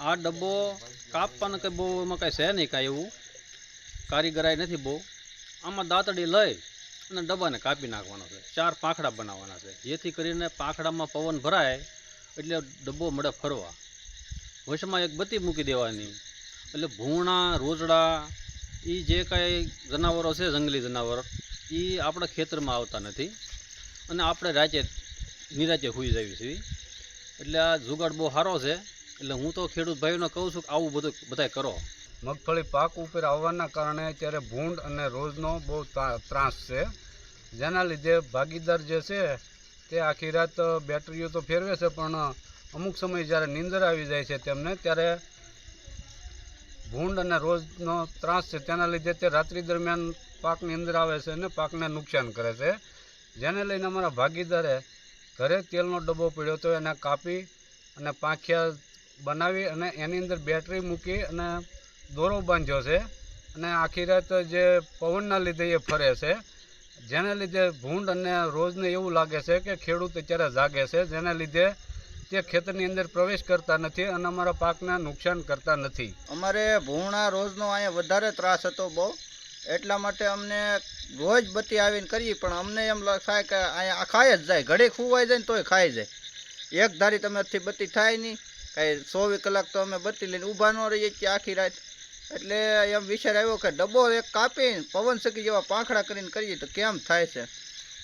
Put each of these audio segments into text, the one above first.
આ ડબ્બો કાપવાનો કંઈ બહુ એમાં કાંઈ છે નહીં કાંઈ એવું. કારીગરાઈ નથી બહુ. આમાં દાંતડી લઈ અને ડબ્બાને કાપી નાખવાનો છે. ચાર પાંખડા બનાવવાના છે. જેથી કરીને પાંખડામાં પવન ભરાય એટલે ડબ્બો મળે ફરવા. વશમાં એક બત્તી મૂકી દેવાની. એટલે ભૂણા, રોજડા એ જે કાંઈ જનાવરો છે, જંગલી જનાવર એ આપણા ખેતરમાં આવતા નથી. અને આપણે રાચે નિરાચે હોઈ જઈએ છીએ. એટલે આ જુગાડ બહુ સારો છે. એટલે હું તો ખેડૂત ભાઈઓને કહું છું કે આવું બધું બધાય કરો. મગફળી પાક ઉપર આવવાના કારણે અત્યારે ભૂંડ અને રોજનો બહુ ત્રા- ત્રાસ છે. જેના લીધે ભાગીદાર જે છે તે આખી રાત બેટરીઓ તો ફેરવે છે, પણ અમુક સમય જ્યારે નીંદર આવી જાય છે તેમને, ત્યારે ભૂંડ અને રોજનો ત્રાસ છે. તેના લીધે તે રાત્રિ દરમિયાન પાકની અંદર આવે છે અને પાકને નુકસાન કરે છે. જેને લઈને અમારા ભાગીદારે ઘરે તેલનો ડબ્બો પડ્યો હતો, એને કાપી અને પાંખિયા બનાવી અને એની અંદર બેટરી મૂકી અને દોરો બાંધ્યો છે. અને આખી રાત જે પવનના લીધે એ ફરે છે. જેના લીધે ભૂંડ અને રોજને એવું લાગે છે કે ખેડૂત અત્યારે જાગે છે. જેના લીધે તે ખેતરની અંદર પ્રવેશ કરતા નથી અને અમારા પાકને નુકસાન કરતા નથી. અમારે ભૂણા રોજનો અહીંયા વધારે ત્રાસ હતો બહુ. એટલા માટે અમને રોજ બત્તી આવીને કરીએ, પણ અમને એમ થાય કે અહીંયા ખાઈ જ જાય. ઘડી ખુવાઈ જાય ને તોય ખાઈ જાય. એક ધારી તમે બત્તી થાય નહીં. કાંઈ ચોવીસ કલાક તો અમે બત્તી લઈને ઊભા ન રહીએ છીએ આખી રાત. એટલે એમ વિચાર આવ્યો કે ડબ્બો એક કાપીને પવન સકી જેવા પાંખડા કરીને કરીએ તો કેમ થાય છે?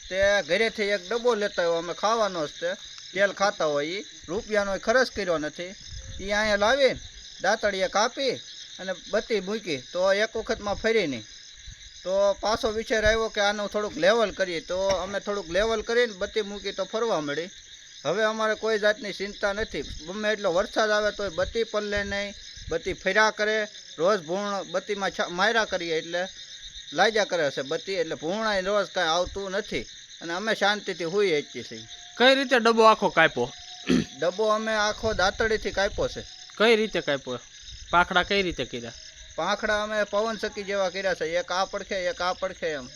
તે ઘરેથી એક ડબ્બો લેતા હોય અમે ખાવાનો જ તે. તેલ ખાતા હોય એ રૂપિયાનો ખર્ચ કર્યો નથી. એ અહીંયા લાવીને દાંતડીએ કાપી અને બત્તી મૂકી તો એક વખતમાં ફરી નહીં. તો પાછો વિચાર આવ્યો કે આનું થોડુંક લેવલ કરીએ. તો અમે થોડુંક લેવલ કરીને બત્તી મૂકી તો ફરવા મળી. હવે અમારે કોઈ જાતની ચિંતા નથી. ગમે એટલો વરસાદ આવે તોય બત્તી પલ્લે નહીં બત્તી ફેર્યા કરે રોજ ભૂણ બત્તીમાં માર્યા કરીએ એટલે લાગ્યા કરે છે બત્તી એટલે ભૂણાય રોજ કાંઈ આવતું નથી. અને અમે શાંતિથી હોઈએ છીએ. કઈ રીતે ડબ્બો આખો કાપ્યો? ડબ્બો અમે આખો દાંતડીથી કાપ્યો છે. કઈ રીતે કાપ્યો? પાખડા કઈ રીતે કર્યા? પાંખડા અમે પવન સકી જેવા કર્યા છે. એક આ પડખે એક આ પડખે એમ.